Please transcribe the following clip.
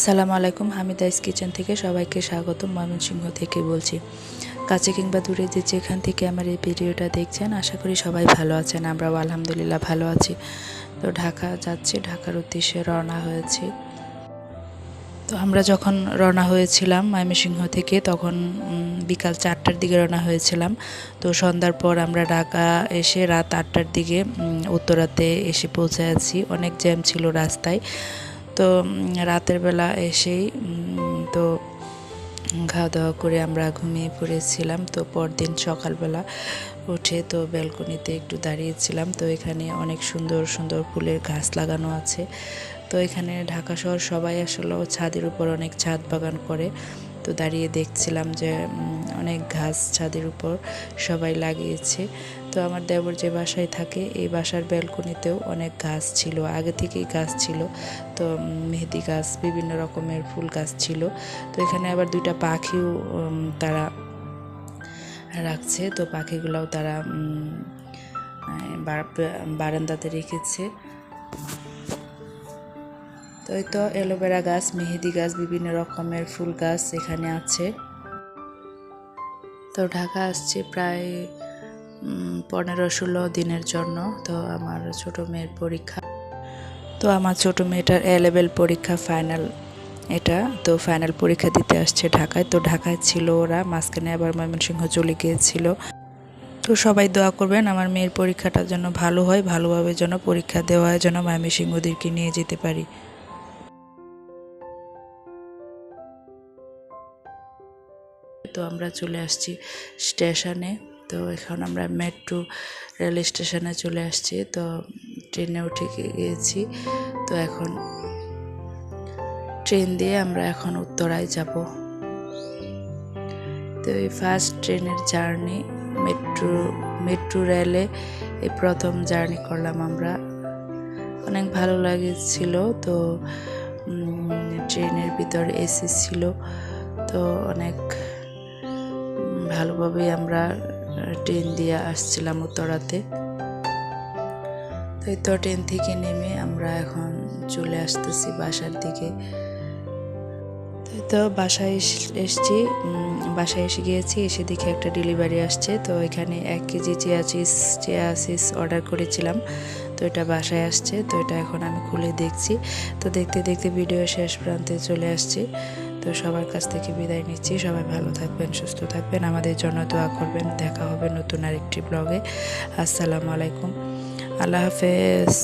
আসসালামু আলাইকুম হামিদাইস কিচেন থেকে সবাইকে স্বাগত ময়মনসিংহ থেকে বলছি। কাছে কিংবা দূরে যে যেখান থেকে আমার এই ভিডিওটা দেখছেন, আশা করি সবাই ভালো আছেন, আমরাও আলহামদুলিল্লাহ ভালো আছি। তো ঢাকা যাচ্ছি, ঢাকার উদ্দেশ্যে রওনা হয়েছি। তো আমরা যখন রওনা হয়েছিলাম ময়মনসিংহ থেকে, তখন বিকাল চারটার দিকে রওনা হয়েছিলাম। তো সন্ধ্যার পর আমরা ঢাকা এসে রাত আটটার দিকে উত্তরাতে এসে পৌঁছে আছি অনেক জ্যাম ছিল রাস্তায়। তো রাতের বেলা এসেই তো খাওয়া দাওয়া করে আমরা ঘুমিয়ে পড়েছিলাম। তো পরদিন সকালবেলা উঠে তো ব্যালকনিতে একটু দাঁড়িয়েছিলাম। তো এখানে অনেক সুন্দর সুন্দর ফুলের গাছ লাগানো আছে। তো এখানে ঢাকা শহর সবাই আসলে ছাদের উপর অনেক ছাদ বাগান করে। তো দাঁড়িয়ে দেখছিলাম যে অনেক ঘাস ছাদের উপর সবাই লাগিয়েছে। তো আমার দেবর যে বাসায় থাকে, এই বাসার ব্যালকনিতেও অনেক গাছ ছিল। আগে থেকেই গাছ ছিল। তো মেহেদি গাছ, বিভিন্ন রকমের ফুল গাছ ছিল। তো এখানে আবার দুইটা পাখিও তারা রাখছে। তো পাখিগুলোও তারা বারান্দাতে রেখেছে। তো এই তো অ্যালোভেরা গাছ, মেহেদি গাছ, বিভিন্ন রকমের ফুল গাছ এখানে আছে। তো ঢাকা আসছে প্রায় পনেরো ষোলো দিনের জন্য তো আমার ছোট মেয়ের পরীক্ষা। তো আমার ছোট মেয়েটার এ লেভেল পরীক্ষা ফাইনাল এটা তো ফাইনাল পরীক্ষা দিতে আসছে ঢাকায়। তো ঢাকায় ছিল ওরা, মাঝখানে আবার ময়মনসিংহ চলে গিয়েছিল। তো সবাই দোয়া করবেন আমার মেয়ের পরীক্ষাটা যেন ভালো হয়, ভালোভাবে যেন পরীক্ষা দেওয়া যেন ময়মনসিংহদেরকে নিয়ে যেতে পারি। তো আমরা চলে আসছি স্টেশনে। তো এখন আমরা মেট্রো রেল স্টেশনে চলে আসছি। তো ট্রেনে উঠে গিয়েছি। তো এখন ট্রেন দিয়ে আমরা এখন উত্তরায় যাব। তো এই ফার্স্ট ট্রেনের জার্নি মেট্রো মেট্রো রেলে এই প্রথম জার্নি করলাম আমরা। অনেক ভালো লাগেছিল। তো ট্রেনের ভিতর এসি ছিল। তো অনেক ভালোভাবেই আমরা ট্রেন দিয়ে আসছিলাম উত্তরাতে। তো তো ট্রেন থেকে নেমে আমরা এখন চলে আসতেছি বাসার দিকে। তো বাসায় এস- এসছি বাসায় এসে গিয়েছি, এসে দেখে একটা ডেলিভারি আসছে। তো এখানে এক কেজি চেয়া চিজ চেয়া চিজ অর্ডার করেছিলাম। তো এটা বাসায় আসছে, তো এটা এখন আমি খুলে দেখছি। তো দেখতে দেখতে ভিডিও শেষ প্রান্তে চলে আসছি। তো সবার কাছ থেকে বিদায় নিচ্ছি। সবাই ভালো থাকবেন, সুস্থ থাকবেন। আমাদের জন্য দোয়া করবেন। দেখা হবে নতুন আরেকটি ব্লগে আসসালামু আলাইকুম। আল্লাহ হাফেজ।